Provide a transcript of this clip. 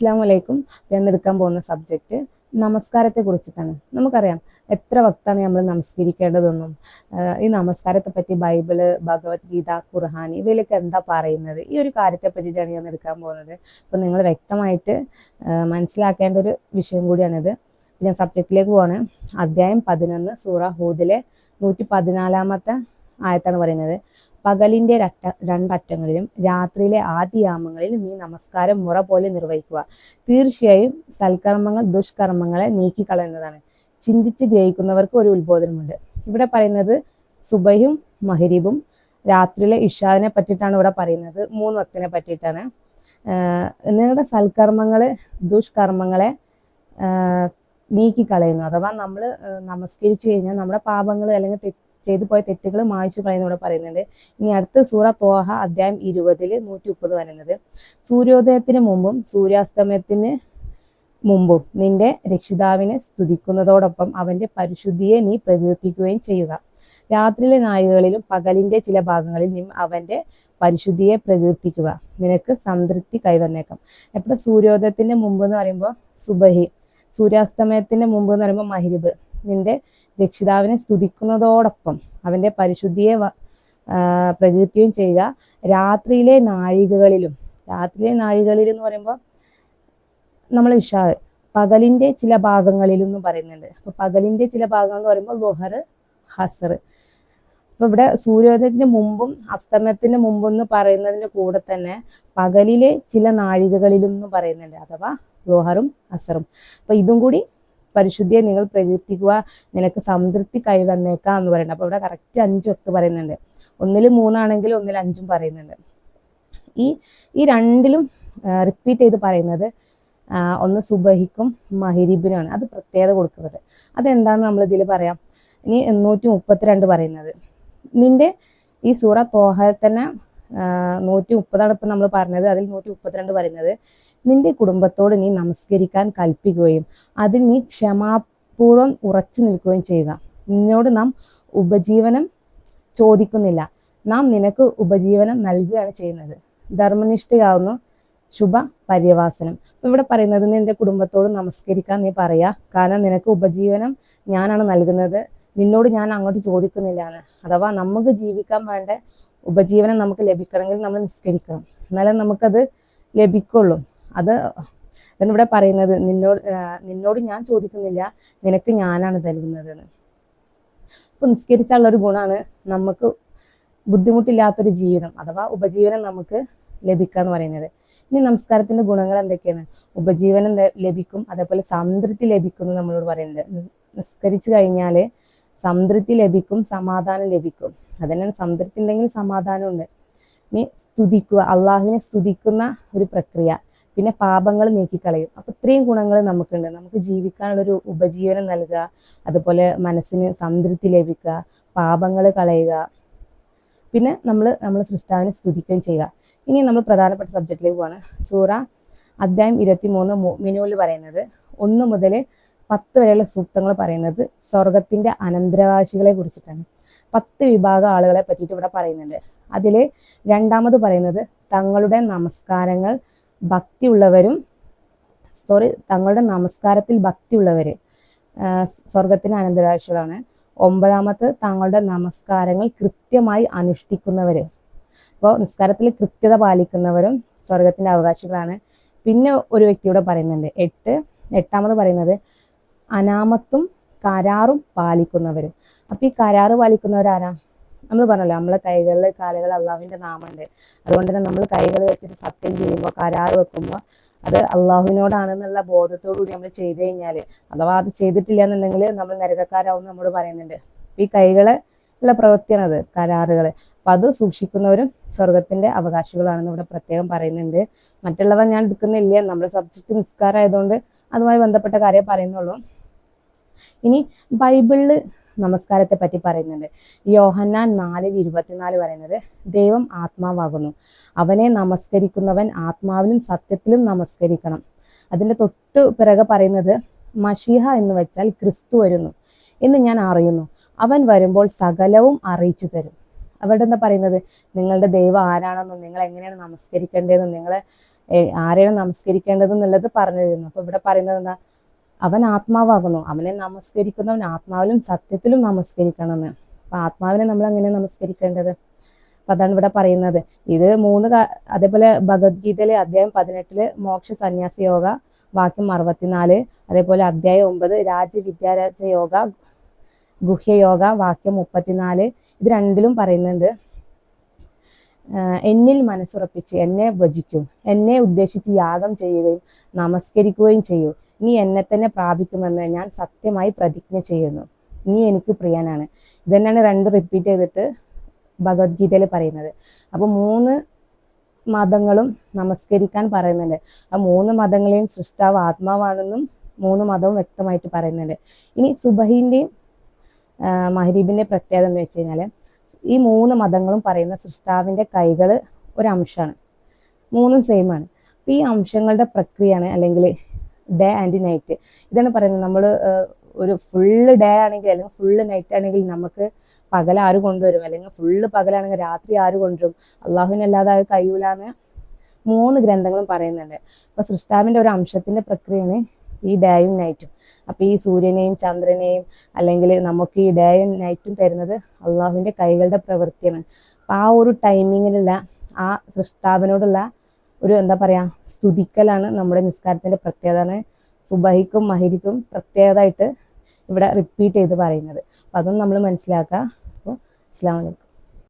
അസ്സാം വലൈക്കും ഞാൻ എടുക്കാൻ പോകുന്ന സബ്ജക്റ്റ് നമസ്കാരത്തെ കുറിച്ചിട്ടാണ്. നമുക്കറിയാം എത്ര വക്താണ് നമ്മൾ നമസ്കരിക്കേണ്ടതെന്നും ഈ നമസ്കാരത്തെ പറ്റി ബൈബിൾ ഭഗവത്ഗീത ഖുർഹാൻ ഇവയിലൊക്കെ എന്താ പറയുന്നത്? ഈ ഒരു കാര്യത്തെ പറ്റിയിട്ടാണ് ഞാൻ എടുക്കാൻ പോകുന്നത്. അപ്പം നിങ്ങൾ വ്യക്തമായിട്ട് മനസ്സിലാക്കേണ്ട ഒരു വിഷയം കൂടിയാണിത്. ഞാൻ സബ്ജക്റ്റിലേക്ക് പോവാണ്. അധ്യായം പതിനൊന്ന് സൂറ ഹൂദിലെ നൂറ്റി പതിനാലാമത്തെ ആയത്താണ് പറയുന്നത്. പകലിന്റെ രട്ട രണ്ടറ്റങ്ങളിലും രാത്രിയിലെ ആദ്യയാമങ്ങളിലും നീ നമസ്കാരം മുറ പോലെ നിർവഹിക്കുക. തീർച്ചയായും സൽക്കർമ്മങ്ങൾ ദുഷ്കർമ്മങ്ങളെ നീക്കിക്കളയുന്നതാണ്. ചിന്തിച്ച് ഗ്രഹിക്കുന്നവർക്ക് ഒരു ഉത്ബോധനമുണ്ട്. ഇവിടെ പറയുന്നത് സുബയും മഹരീബും രാത്രിയിലെ ഇഷാദിനെ പറ്റിയിട്ടാണ് ഇവിടെ പറയുന്നത്. മൂന്ന് വക്തിനെ പറ്റിയിട്ടാണ് നിങ്ങളുടെ സൽക്കർമ്മങ്ങൾ ദുഷ്കർമ്മങ്ങളെ നീക്കിക്കളയുന്നു. അഥവാ നമ്മൾ നമസ്കരിച്ചു കഴിഞ്ഞാൽ നമ്മുടെ പാപങ്ങൾ അല്ലെങ്കിൽ ചെയ്തു പോയ തെറ്റുകൾ മായ്ച്ചു ഇവിടെ പറയുന്നുണ്ട്. ഇനി അടുത്ത സൂറ തോഹ അധ്യായം ഇരുപതിൽ നൂറ്റി മുപ്പത് വരുന്നത് സൂര്യോദയത്തിന് മുമ്പും സൂര്യാസ്തമയത്തിന് മുമ്പും നിന്റെ രക്ഷിതാവിനെ സ്തുതിക്കുന്നതോടൊപ്പം അവന്റെ പരിശുദ്ധിയെ നീ പ്രകീർത്തിക്കുകയും ചെയ്യുക. രാത്രിയിലെ നായികളിലും പകലിന്റെ ചില ഭാഗങ്ങളിൽ നീ അവന്റെ പരിശുദ്ധിയെ പ്രകീർത്തിക്കുക. നിനക്ക് സംതൃപ്തി കൈവന്നേക്കാം. എപ്പോഴും സൂര്യോദയത്തിന്റെ മുമ്പ് എന്ന് പറയുമ്പോൾ സുബഹി സൂര്യാസ്തമയത്തിന്റെ മുമ്പ് എന്ന് പറയുമ്പോൾ മഹിരിബ്. നിന്റെ രക്ഷിതാവിനെ സ്തുതിക്കുന്നതോടൊപ്പം അവന്റെ പരിശുദ്ധിയെ പ്രകീർത്തിയും ചെയ്യുക. രാത്രിയിലെ നാഴികകളിലും രാത്രിയിലെ നാഴികളിൽ എന്ന് പറയുമ്പോൾ നമ്മൾ ഇഷാ പകലിന്റെ ചില ഭാഗങ്ങളിലും എന്ന് പറയുന്നുണ്ട്. അപ്പോൾ പകലിന്റെ ചില ഭാഗങ്ങൾ എന്ന് പറയുമ്പോൾ ലൊഹർ ഹസർ അപ്പോൾ ഇവിടെ സൂര്യോദയത്തിന് മുമ്പും അസ്തമയത്തിന് മുമ്പും എന്ന് പറയുന്നതിന്റെ കൂടെ തന്നെ പകലിലെ ചില നാഴികകളിലും എന്ന് പറയുന്നുണ്ട്. അഥവാ ലോഹറും അസറും അപ്പോൾ ഇതും കൂടി പരിശുദ്ധിയെ നിങ്ങൾ പ്രകീർത്തിക്കുക നിനക്ക് സംതൃപ്തി കൈവന്നേക്കാം എന്ന് പറയുന്നത് അപ്പോൾ ഇവിടെ കറക്റ്റ് അഞ്ച് ഒക്കെ പറയുന്നുണ്ട്. ഒന്നിൽ മൂന്നാണെങ്കിൽ ഒന്നിൽ അഞ്ചും പറയുന്നുണ്ട്. ഈ ഈ രണ്ടിലും റിപ്പീറ്റ് ചെയ്ത് പറയുന്നത് ഒന്ന് സുബഹിക്കും മഹിരിബിനുമാണ്. അത് പ്രത്യേകത കൊടുക്കുന്നത്. അതെന്താന്ന് നമ്മൾ ഇതിൽ പറയാം. ഇനി എണ്ണൂറ്റി മുപ്പത്തിരണ്ട് പറയുന്നത്. നിന്റെ ഈ സൂറ തോഹ തന്നെ നൂറ്റി മുപ്പതാണ് ഇപ്പം നമ്മൾ പറഞ്ഞത്. അതിൽ നൂറ്റി മുപ്പത്തിരണ്ട് പറയുന്നത് നിന്റെ കുടുംബത്തോട് നീ നമസ്കരിക്കാൻ കൽപ്പിക്കുകയും അതിൽ നീ ക്ഷമാപൂർവം ഉറച്ചു നിൽക്കുകയും ചെയ്യുക. നിന്നോട് നാം ഉപജീവനം ചോദിക്കുന്നില്ല. നാം നിനക്ക് ഉപജീവനം നൽകുകയാണ് ചെയ്യുന്നത്. ധർമ്മനിഷ്ഠയാവുന്നു. ശുഭ പര്യവാസനം ഇവിടെ പറയുന്നത് നിന്റെ കുടുംബത്തോട് നമസ്കരിക്കാൻ നീ പറയാ. കാരണം നിനക്ക് ഉപജീവനം ഞാനാണ് നൽകുന്നത്. നിന്നോട് ഞാൻ അങ്ങോട്ട് ചോദിക്കുന്നില്ല അഥവാ നമുക്ക് ജീവിക്കാൻ വേണ്ട ഉപജീവനം നമുക്ക് ലഭിക്കണമെങ്കിൽ നമ്മൾ നിസ്കരിക്കണം. എന്നാലേ നമുക്കത് ലഭിക്കുള്ളൂ. അത് ഇവിടെ പറയുന്നത് നിന്നോട് നിന്നോട് ഞാൻ ചോദിക്കുന്നില്ല. നിനക്ക് ഞാനാണ് നൽകുന്നത് എന്ന് അപ്പൊ നിസ്കരിച്ചാലുള്ള ഒരു ഗുണമാണ് നമുക്ക് ബുദ്ധിമുട്ടില്ലാത്തൊരു ജീവിതം അഥവാ ഉപജീവനം നമുക്ക് ലഭിക്കുക എന്ന് പറയുന്നത്. ഇനി നമസ്കാരത്തിന്റെ ഗുണങ്ങൾ എന്തൊക്കെയാണ്? ഉപജീവനം ലഭിക്കും അതേപോലെ സംതൃപ്തി ലഭിക്കും എന്ന് നമ്മളോട് പറയുന്നത്. നിസ്കരിച്ചു കഴിഞ്ഞാൽ സംതൃപ്തി ലഭിക്കും സമാധാനം ലഭിക്കും. അതന്നെയാണ് സംതൃപ്തി ഉണ്ടെങ്കിൽ സമാധാനമുണ്ട്. ഇനി സ്തുതിക്കുക അള്ളാഹുവിനെ സ്തുതിക്കുന്ന ഒരു പ്രക്രിയ. പിന്നെ പാപങ്ങൾ നീക്കിക്കളയും. അപ്പൊ ഇത്രയും ഗുണങ്ങൾ നമുക്കുണ്ട്. നമുക്ക് ജീവിക്കാനുള്ള ഒരു ഉപജീവനം നൽകുക അതുപോലെ മനസ്സിന് സംതൃപ്തി ലഭിക്കുക പാപങ്ങൾ കളയുക. പിന്നെ നമ്മൾ നമ്മൾ സൃഷ്ടാവിനെ സ്തുതിക്കുകയും ചെയ്യുക. ഇനി നമ്മൾ പ്രധാനപ്പെട്ട സബ്ജക്റ്റിലേക്ക് പോവാണ്. സൂറ അധ്യായം ഇരുപത്തി മൂന്ന് മിനുവിൽ പറയുന്നത് ഒന്ന് മുതൽ പത്ത് വരെയുള്ള സൂക്തങ്ങൾ പറയുന്നത് സ്വർഗത്തിന്റെ അനന്തരാവാസികളെ കുറിച്ചിട്ടാണ്. പത്ത് വിഭാഗം ആളുകളെ പറ്റിയിട്ട് ഇവിടെ പറയുന്നുണ്ട്. അതിൽ രണ്ടാമത് പറയുന്നത് തങ്ങളുടെ നമസ്കാരങ്ങൾ ഭക്തിയുള്ളവരും സോറി തങ്ങളുടെ നമസ്കാരത്തിൽ ഭക്തിയുള്ളവര് ആഹ് സ്വർഗത്തിന് അനന്തരാശികളാണ് ഒമ്പതാമത് തങ്ങളുടെ നമസ്കാരങ്ങൾ കൃത്യമായി അനുഷ്ഠിക്കുന്നവര്. അപ്പോൾ നിസ്കാരത്തിൽ കൃത്യത പാലിക്കുന്നവരും സ്വർഗത്തിന്റെ അവകാശികളാണ്. പിന്നെ ഒരു വ്യക്തിയോട് പറയുന്നുണ്ട്. എട്ട് എട്ടാമത് പറയുന്നത് അനാമത്തും കരാറും പാലിക്കുന്നവരും. അപ്പൊ ഈ കരാറ് പാലിക്കുന്നവരാരാ? നമ്മൾ പറഞ്ഞല്ലോ നമ്മളെ കൈകളിൽ കാലുകൾ അള്ളാഹുവിന്റെ നാമുണ്ട് അതുകൊണ്ട് തന്നെ നമ്മൾ കൈകൾ വെച്ചിട്ട് സത്യം ചെയ്യുമ്പോൾ കരാറ് വെക്കുമ്പോൾ അത് അള്ളാഹുവിനോടാണെന്നുള്ള ബോധത്തോടു കൂടി നമ്മൾ ചെയ്തു കഴിഞ്ഞാൽ അഥവാ അത് ചെയ്തിട്ടില്ല എന്നുണ്ടെങ്കിൽ നമ്മൾ നരകക്കാരാവും നമ്മോട് പറയുന്നുണ്ട്. ഈ കൈകളെ ഉള്ള പ്രവൃത്തിയാണ് അത് കരാറുകൾ. അപ്പൊ അത് സൂക്ഷിക്കുന്നവരും സ്വർഗത്തിന്റെ അവകാശികളാണെന്ന് ഇവിടെ പ്രത്യേകം പറയുന്നുണ്ട്. മറ്റുള്ളവർ ഞാൻ എടുക്കുന്നില്ല നമ്മുടെ സബ്ജക്ട് നിസ്കാരമായതുകൊണ്ട് അതുമായി ബന്ധപ്പെട്ട കാര്യം പറയുന്നുള്ളൂ. ഇനി ബൈബിളിൽ നമസ്കാരത്തെ പറ്റി പറയുന്നുണ്ട്. യോഹന്നാൻ നാലിൽ ഇരുപത്തിനാല് പറയുന്നത് ദൈവം ആത്മാവാകുന്നു. അവനെ നമസ്കരിക്കുന്നവൻ ആത്മാവിലും സത്യത്തിലും നമസ്കരിക്കണം. അതിന്റെ തൊട്ട് പിറകെ പറയുന്നത് മഷീഹ എന്ന് വെച്ചാൽ ക്രിസ്തു വരുന്നു എന്ന് ഞാൻ അറിയുന്നു. അവൻ വരുമ്പോൾ സകലവും അറിയിച്ചു തരും. അവിടെ എന്താ പറയുന്നത്? നിങ്ങളുടെ ദൈവം ആരാണെന്നും നിങ്ങൾ എങ്ങനെയാണ് നമസ്കരിക്കേണ്ടതെന്നും നിങ്ങളെ ആരെയാണ് നമസ്കരിക്കേണ്ടതെന്നുള്ളത് പറഞ്ഞു തരുന്നു. അപ്പൊ ഇവിടെ പറയുന്നത് എന്താ? അവൻ ആത്മാവാകുന്നു. അവനെ നമസ്കരിക്കുന്നവൻ ആത്മാവിലും സത്യത്തിലും നമസ്കരിക്കണമെന്ന്. അപ്പൊ ആത്മാവിനെ നമ്മൾ എങ്ങനെ നമസ്കരിക്കേണ്ടത്? അപ്പൊ അതാണ് ഇവിടെ പറയുന്നത്. ഇത് മൂന്ന് അതേപോലെ ഭഗവത്ഗീതയിലെ അധ്യായം പതിനെട്ടിൽ മോക്ഷ സന്യാസ യോഗ വാക്യം അറുപത്തിനാല് അതേപോലെ അധ്യായം ഒമ്പത് രാജ്യവിദ്യാരാജ യോഗ ഗുഹ്യയോഗ വാക്യം മുപ്പത്തിനാല് ഇത് രണ്ടിലും പറയുന്നുണ്ട്. എന്നിൽ മനസ്സുറപ്പിച്ച് എന്നെ ഭജിക്കും. എന്നെ ഉദ്ദേശിച്ച് യാഗം ചെയ്യുകയും നമസ്കരിക്കുകയും ചെയ്യൂ. നീ എന്നെ തന്നെ പ്രാപിക്കുമെന്ന് ഞാൻ സത്യമായി പ്രതിജ്ഞ ചെയ്യുന്നു. നീ എനിക്ക് പ്രിയനാണ്. ഇതന്നെയാണ് രണ്ട് റിപ്പീറ്റ് ചെയ്തിട്ട് ഭഗവത്ഗീതയിൽ പറയുന്നത്. അപ്പോൾ മൂന്ന് മതങ്ങളും നമസ്കരിക്കാൻ പറയുന്നുണ്ട്. ആ മൂന്ന് മതങ്ങളെയും സൃഷ്ടാവ് ആത്മാവാണെന്നും മൂന്ന് മതവും വ്യക്തമായിട്ട് പറയുന്നുണ്ട്. ഇനി സുബഹിന്റെയും മഹരീബിന്റെ പ്രത്യേകത എന്ന് വെച്ച് കഴിഞ്ഞാൽ ഈ മൂന്ന് മതങ്ങളും പറയുന്ന സൃഷ്ടാവിന്റെ കൈകൾ ഒരു അംശമാണ്. മൂന്നും സെയിമാണ് ഈ അംശങ്ങളുടെ പ്രക്രിയയാണ് അല്ലെങ്കിൽ ഡേ ആൻഡ് നൈറ്റ് ഇതാണ് പറയുന്നത്. നമ്മൾ ഒരു ഫുള്ള് ഡേ ആണെങ്കിൽ അല്ലെങ്കിൽ ഫുള്ള് നൈറ്റ് ആണെങ്കിൽ നമുക്ക് പകൽ ആര് കൊണ്ടുവരും? അല്ലെങ്കിൽ ഫുള്ള് പകലാണെങ്കിൽ രാത്രി ആര് കൊണ്ടുവരും? അള്ളാഹുവിനല്ലാതെ അത് കഴിയൂലെന്ന് മൂന്ന് ഗ്രന്ഥങ്ങളും പറയുന്നുണ്ട്. അപ്പൊ സൃഷ്ടാവിന്റെ ഒരു അംശത്തിന്റെ പ്രക്രിയയാണ് ഈ ഡേയും നൈറ്റും അപ്പൊ ഈ സൂര്യനെയും ചന്ദ്രനെയും അല്ലെങ്കിൽ നമുക്ക് ഈ ഡേയും നൈറ്റും തരുന്നത് അള്ളാഹുവിന്റെ കൈകളുടെ പ്രവൃത്തിയാണ്. അപ്പൊ ആ ഒരു ടൈമിങ്ങിലുള്ള ആ സൃഷ്ടാവിനോടുള്ള ഒരു എന്താ പറയാ സ്തുതിക്കലാണ് നമ്മുടെ നിസ്കാരത്തിന്റെ പ്രത്യേകത സുബഹിക്കും മഹിരിക്കും പ്രത്യേകതയായിട്ട് ഇവിടെ റിപ്പീറ്റ് ചെയ്ത് പറയുന്നത്. അപ്പൊ അതും നമ്മൾ മനസ്സിലാക്കുക. അപ്പോൾ അസ്സാം വലൈക്കും